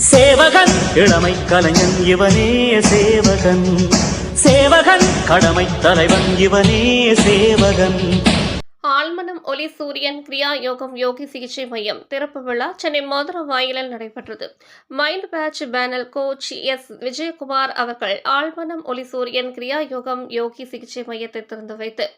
சேவகன். இளமை கலைஞன் இவனே சேவகன். சேவகன். கடமை தலைவன் இவனே சேவகன். ஆழ்மனம் ஒலி சூரியன் கிரியா யோகம் யோகி சிகிச்சை மையம். திறப்பு விழா சென்னை மதுரை வாயிலில் நடைபெற்றது. Mind batch panel coach S. Vijayakumar அவர்கள் ஆழ்மனம் ஒலி சூரியன் கிரியா யோகம் யோகி சிகிச்சை மையத்தை திறந்து வைத்து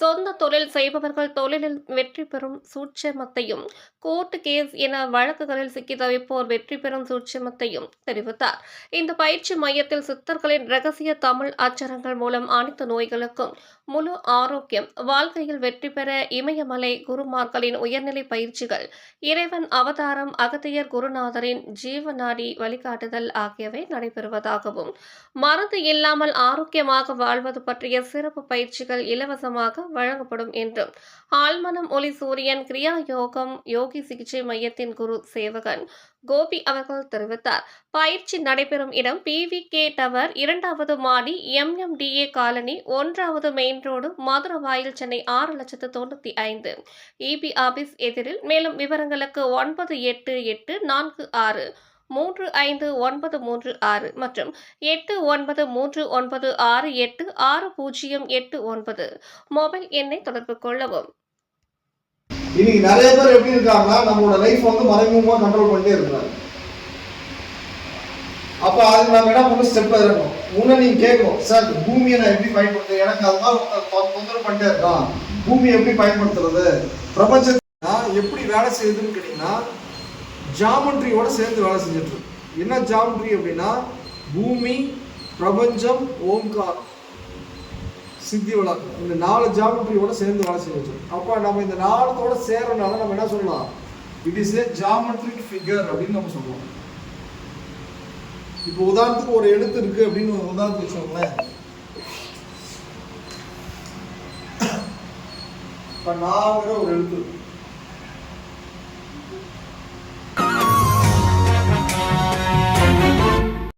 சொந்த தொழில் செய்பவர்கள் தொழிலில் வெற்றி பெறும் சூட்சமத்தையும் கோர்ட் கேஸ் என வழக்குகளில் சிக்கி தவிப்போர் வெற்றி பெறும் சூட்சமத்தையும் தெரிவித்தார். இந்த பயிற்சி மையத்தில் சித்தர்களின் ரகசிய தமிழ் அச்சரங்கள் மூலம் அனைத்து நோய்களுக்கும் முழு ஆரோக்கியம் வாழ்க்கையில் வெற்றி பெற இமயமலை குருமார்களின் உயர்நிலை பயிற்சிகள் இறைவன் அவதாரம் அகத்தியர் குருநாதரின் ஜீவநாடி வழிகாட்டுதல் ஆகியவை நடைபெறுவதாகவும் மருந்து இல்லாமல் ஆரோக்கியமாக வாழ்வது பற்றிய சிறப்பு பயிற்சிகள் இலவசமாக வழங்கப்படும் என்றும் ஆழ்மனம் ஒளி சூரியன் கிரியா யோகம் யோகி சிகிச்சை மையத்தின் குரு சேவகன் கோபி அவர்கள் தெரிவித்தார். பயிற்சி நடைபெறும் இடம் பிவி கே டவர் இரண்டாவது மாடி எம்எம்டிஏ காலனி ஒன்றாவது மெயின் ரோடு மதுரவாயில் சென்னை ஆறு லட்சத்து தொண்ணூற்றி ஐந்து. இபி ஆபீஸ் எதிரில் மேலும் விவரங்களுக்கு ஒன்பது எட்டு எட்டு நான்கு ஆறு மூன்று ஐந்து ஒன்பது மூன்று ஆறு மற்றும் எட்டு ஒன்பது மூன்று ஒன்பது ஆறு எட்டு ஆறு பூஜ்ஜியம் எட்டு ஒன்பது. மொபைல் எண்ணை தொடர்பு கொள்ளவும். இன்னைக்கு நிறைய பேர் எப்படி இருக்காங்கன்னா நம்மளோட லைஃப் வந்து மறைமுகமாக கண்ட்ரோல் பண்ணிட்டே இருக்கிறாங்க அப்போ அது நம்ம என்ன பண்ணணும் ஸ்டெப் இருக்கணும் உன்னை நீங்க கேட்கும் சார் பூமியை நான் எப்படி பயன்படுத்துறது எனக்கு அது மாதிரி தொந்தரவு பண்ணிட்டே இருக்கான். பூமியை எப்படி பயன்படுத்துறது? பிரபஞ்சத்தை எப்படி வேலை செய்யுதுன்னு கேட்டீங்கன்னா ஜாமெட்ரியோட சேர்ந்து வேலை செஞ்சுட்டு என்ன ஜாமெண்ட்ரி அப்படின்னா பூமி பிரபஞ்சம் ஓம்கார் சித்தி விளக்கம் இந்த நாலு ஜாமெட்ரியோட சேர்ந்து வேலை செஞ்சு அப்போ நம்ம இந்த நாலத்தோட சேரனால நம்ம என்ன சொல்லலாம்? It is a geometric figure அப்படின்னு நம்ம சொல்லுவோம். இப்போ உதாரணத்துக்கு ஒரு எழுத்து இருக்கு அப்படின்னு ஒரு உதாரணத்துக்கு வச்சுக்கோங்களேன் இப்போ நாங்கிற ஒரு எழுத்து இருக்கு.